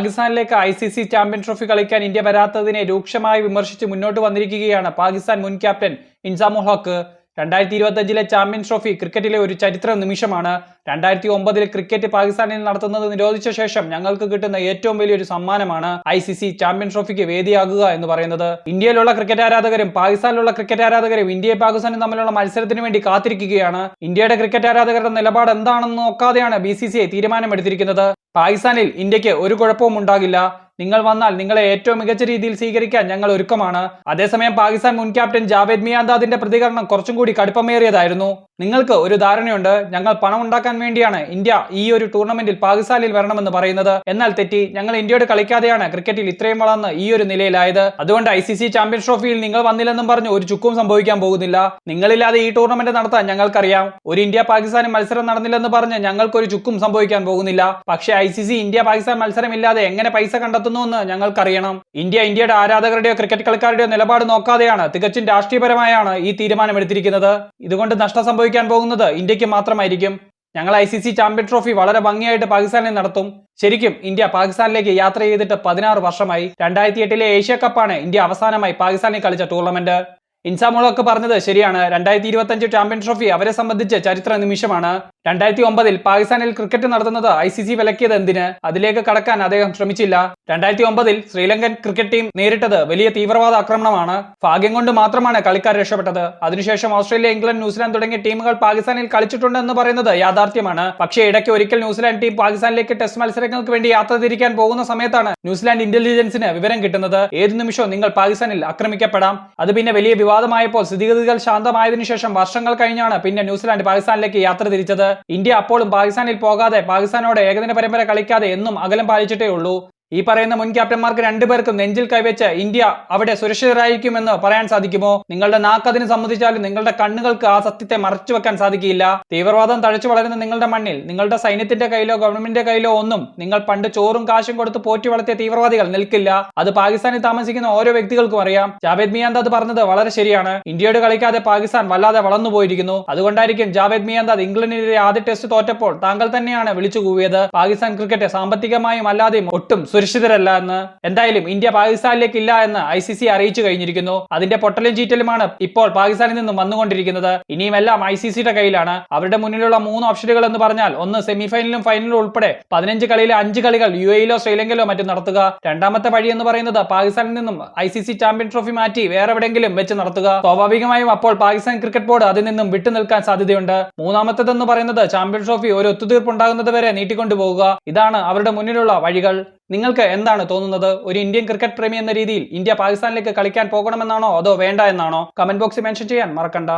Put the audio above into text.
പാകിസ്ഥാനിലേക്ക് I C C champion trophy കളിക്കാൻ India വരാത്തതിനെ രൂക്ഷമായി വിമർശിച്ച് മുന്നോട്ട് വന്നിരിക്കുകയാണ് പാകിസ്ഥാൻ മുൻ ക്യാപ്റ്റൻ ഇൻസാമുൽ ഹക്ക്. രണ്ടായിരത്തി ഇരുപത്തഞ്ചിലെ ചാമ്പ്യൻ ട്രോഫി ക്രിക്കറ്റിലെ ഒരു ചരിത്ര നിമിഷമാണ്. രണ്ടായിരത്തി ഒമ്പതിൽ ക്രിക്കറ്റ് പാകിസ്ഥാനിൽ നടത്തുന്നത് നിരോധിച്ച ശേഷം ഞങ്ങൾക്ക് കിട്ടുന്ന ഏറ്റവും വലിയൊരു സമ്മാനമാണ് ഐ സി സി ചാമ്പ്യൻ ട്രോഫിക്ക് വേദിയാകുക എന്ന് പറയുന്നത്. ഇന്ത്യയിലുള്ള ക്രിക്കറ്റ് ആരാധകരും പാകിസ്ഥാനിലുള്ള ക്രിക്കറ്റ് ആരാധകരും ഇന്ത്യയും പാകിസ്ഥാനും തമ്മിലുള്ള മത്സരത്തിന് വേണ്ടി കാത്തിരിക്കുകയാണ്. ഇന്ത്യയുടെ ക്രിക്കറ്റ് ആരാധകരുടെ നിലപാട് എന്താണെന്ന് നോക്കാതെയാണ് ബി സി സി ഐ തീരുമാനമെടുത്തിരിക്കുന്നത്. പാകിസ്ഥാനിൽ ഇന്ത്യയ്ക്ക് ഒരു കുഴപ്പവും ഉണ്ടാകില്ല. നിങ്ങൾ വന്നാൽ നിങ്ങളെ ഏറ്റവും മികച്ച രീതിയിൽ സ്വീകരിക്കാൻ ഞങ്ങൾ ഒരുക്കമാണ്. അതേസമയം പാകിസ്ഥാൻ മുൻ ക്യാപ്റ്റൻ ജാവേദ് മിയാന്താദിന്റെ പ്രതികരണം കുറച്ചും കൂടി കടുപ്പമേറിയതായിരുന്നു. നിങ്ങൾക്ക് ഒരു ധാരണയുണ്ട് ഞങ്ങൾ പണം ഉണ്ടാക്കാൻ വേണ്ടിയാണ് ഇന്ത്യ ഈ ഒരു ടൂർണമെന്റിൽ പാകിസ്ഥാനിൽ വരണമെന്ന് പറയുന്നത്. എന്നാൽ തെറ്റി ഞങ്ങൾ ഇന്ത്യയോട് കളിക്കാതെയാണ് ക്രിക്കറ്റിൽ ഇത്രയും വളർന്ന് ഈ ഒരു നിലയിലായത്. അതുകൊണ്ട് ഐ സി സി ചാമ്പ്യൻസ് ട്രോഫിയിൽ നിങ്ങൾ വന്നില്ലെന്നും പറഞ്ഞു ഒരു ചുക്കും സംഭവിക്കാൻ പോകുന്നില്ല. നിങ്ങളില്ലാതെ ഈ ടൂർണമെന്റ് നടത്താൻ ഞങ്ങൾക്കറിയാം. ഒരു ഇന്ത്യ പാകിസ്ഥാനും മത്സരം നടന്നില്ലെന്ന് പറഞ്ഞ് ഞങ്ങൾക്കൊരു ചുക്കും സംഭവിക്കാൻ പോകുന്നില്ല. പക്ഷേ I C C India Pakistan മത്സരമില്ലാതെ എങ്ങനെ പൈസ കണ്ടെത്തുന്നു എന്ന് ഞങ്ങൾക്കറിയണം. ഇന്ത്യ ഇന്ത്യയുടെ ആരാധകരുടെയോ ക്രിക്കറ്റ് കളിക്കാരുടെയോ നിലപാട് നോക്കാതെയാണ് തികച്ചും രാഷ്ട്രീയപരമായാണ് ഈ തീരുമാനമെടുത്തിരിക്കുന്നത്. ഇതുകൊണ്ട് നഷ്ടം സംഭവിക്കാൻ പോകുന്നത് ഇന്ത്യയ്ക്ക് മാത്രമായിരിക്കും. ഞങ്ങൾ I C C champion trophy വളരെ ഭംഗിയായിട്ട് പാകിസ്ഥാനിൽ നടത്തും. ശരിക്കും ഇന്ത്യ പാകിസ്ഥാനിലേക്ക് യാത്ര ചെയ്തിട്ട് പതിനാറ് വർഷമായി. രണ്ടായിരത്തി എട്ടിലെ ഏഷ്യ കപ്പാണ് ഇന്ത്യ അവസാനമായി പാകിസ്ഥാനിൽ കളിച്ച ടൂർണമെന്റ്. ഇൻസാമോളൊക്കെ പറഞ്ഞത് ശരിയാണ്. രണ്ടായിരത്തി ഇരുപത്തഞ്ച് ചാമ്പ്യൻ ട്രോഫി അവരെ സംബന്ധിച്ച് ചരിത്ര നിമിഷമാണ്. രണ്ടായിരത്തി ഒമ്പതിൽ പാകിസ്ഥാനിൽ ക്രിക്കറ്റ് നടത്തുന്നത് ഐ സി സി വിലക്കിയത് എന്തിന്? അതിലേക്ക് കടക്കാൻ അദ്ദേഹം ശ്രമിച്ചില്ല. രണ്ടായിരത്തി ഒമ്പതിൽ ശ്രീലങ്കൻ ക്രിക്കറ്റ് ടീം നേരിട്ടത് വലിയ തീവ്രവാദ ആക്രമണമാണ്. ഭാഗ്യം കൊണ്ട് മാത്രമാണ് കളിക്കാർ രക്ഷപ്പെട്ടത്. അതിനുശേഷം ഓസ്ട്രേലിയ ഇംഗ്ലണ്ട് ന്യൂസിലാൻഡ് തുടങ്ങിയ ടീമുകൾ പാകിസ്ഥാനിൽ കളിച്ചിട്ടുണ്ട് എന്ന് പറയുന്നത് യാഥാർത്ഥ്യമാണ്. പക്ഷേ ഇടയ്ക്ക് ഒരിക്കൽ ന്യൂസിലാൻഡ് ടീം പാകിസ്ഥാനിലേക്ക് ടെസ്റ്റ് മത്സരങ്ങൾക്ക് വേണ്ടി യാത്ര തിരിക്കാൻ പോകുന്ന സമയത്താണ് ന്യൂസിലാൻഡ് ഇന്റലിജൻസിന് വിവരം കിട്ടുന്നത്. ഏത് നിമിഷവും നിങ്ങൾ പാകിസ്ഥാനിൽ ആക്രമിക്കപ്പെടാം. അത് പിന്നെ വലിയ വിവാദമായപ്പോൾ സ്ഥിതിഗതികൾ ശാന്തമായതിനു ശേഷം വർഷങ്ങൾ കഴിഞ്ഞാണ് പിന്നെ ന്യൂസിലാൻഡ് പാകിസ്ഥാനിലേക്ക് യാത്ര തിരിച്ചത്. ഇന്ത്യ അപ്പോഴും പാകിസ്ഥാനിൽ പോകാതെ പാകിസ്ഥാനോട് ഏകദിന പരമ്പര കളിക്കാതെ എന്നും അകലം പാലിച്ചിട്ടേ ഉള്ളൂ ഈ പറയുന്ന മുൻ ക്യാപ്റ്റന്മാർക്ക് രണ്ടുപേർക്കും നെഞ്ചിൽ കൈവച്ച് ഇന്ത്യ അവിടെ സുരക്ഷിതരായിരിക്കുമെന്ന് പറയാൻ സാധിക്കുമോ? നിങ്ങളുടെ നാക്ക് അതിന് സമ്മതിച്ചാലും നിങ്ങളുടെ കണ്ണുകൾക്ക് ആ സത്യത്തെ മറച്ചു വെക്കാൻ സാധിക്കില്ല. തീവ്രവാദം തഴച്ചു വളരുന്ന നിങ്ങളുടെ മണ്ണിൽ നിങ്ങളുടെ സൈന്യത്തിന്റെ കയ്യിലോ ഗവൺമെന്റിന്റെ കയ്യിലോ ഒന്നും നിങ്ങൾ പണ്ട് ചോറും കാശും കൊടുത്ത് പോറ്റി വളർത്തിയ തീവ്രവാദികൾ നിൽക്കില്ല. അത് പാകിസ്ഥാനിൽ താമസിക്കുന്ന ഓരോ വ്യക്തികൾക്കും അറിയാം. ജാവേദ് മിയാന്ത് അത് പറഞ്ഞത് വളരെ ശരിയാണ്. ഇന്ത്യയോട് കളിക്കാതെ പാകിസ്ഥാൻ വല്ലാതെ വളർന്നു പോയിരിക്കുന്നു. അതുകൊണ്ടായിരിക്കും ജാവേദ് മിയാന്താദ് ഇംഗ്ലണ്ടിനെതിരെ ആദ്യ ടെസ്റ്റ് തോറ്റപ്പോൾ താങ്കൾ തന്നെയാണ് വിളിച്ചു കൂവിയത്. പാകിസ്ഥാൻ ക്രിക്കറ്റ് സാമ്പത്തികമായും അല്ലാതെയും ഒട്ടും സുരക്ഷിതരല്ല എന്ന്. എന്തായാലും ഇന്ത്യ പാകിസ്ഥാനിലേക്ക് ഇല്ല എന്ന് ഐ സി സി അറിയിച്ചു കഴിഞ്ഞിരിക്കുന്നു. അതിന്റെ പൊട്ടലും ചീറ്റലുമാണ് ഇപ്പോൾ പാകിസ്ഥാനിൽ നിന്നും വന്നുകൊണ്ടിരിക്കുന്നത്. ഇനിയും എല്ലാം ഐ സി സിയുടെ കയ്യിലാണ്. അവരുടെ മുന്നിലുള്ള മൂന്ന് ഓപ്ഷനുകൾ എന്ന് പറഞ്ഞാൽ ഒന്ന് സെമിഫൈനലും ഫൈനലും ഉൾപ്പെടെ പതിനഞ്ച് കളിയിലെ അഞ്ച് കളികൾ യു എയിലോ ശ്രീലങ്കയിലോ മറ്റും നടത്തുക. രണ്ടാമത്തെ വഴി എന്ന് പറയുന്നത് പാകിസ്ഥാനിൽ നിന്നും I C C champion trophy മാറ്റി വേറെ എവിടെയെങ്കിലും വെച്ച് നടത്തുക. സ്വാഭാവികമായും അപ്പോൾ പാകിസ്ഥാൻ ക്രിക്കറ്റ് ബോർഡ് അതിൽ നിന്നും വിട്ടു നിൽക്കാൻ സാധ്യതയുണ്ട്. മൂന്നാമത്തേതെന്ന് പറയുന്നത് ചാമ്പ്യൻ ട്രോഫി ഒരു ഒത്തുതീർപ്പ് ഉണ്ടാകുന്നത് വരെ നീട്ടിക്കൊണ്ടുപോകുക ഇതാണ് അവരുടെ മുന്നിലുള്ള വഴികൾ. നിങ്ങൾക്ക് എന്താണ് തോന്നുന്നത്? ഒരു ഇന്ത്യൻ ക്രിക്കറ്റ് പ്രേമി എന്ന രീതിയിൽ ഇന്ത്യ പാകിസ്ഥാനിലേക്ക് കളിക്കാൻ പോകണമെന്നാണോ അതോ വേണ്ട എന്നാണോ? കമന്റ് ബോക്സിൽ മെൻഷൻ ചെയ്യാൻ മറക്കണ്ട.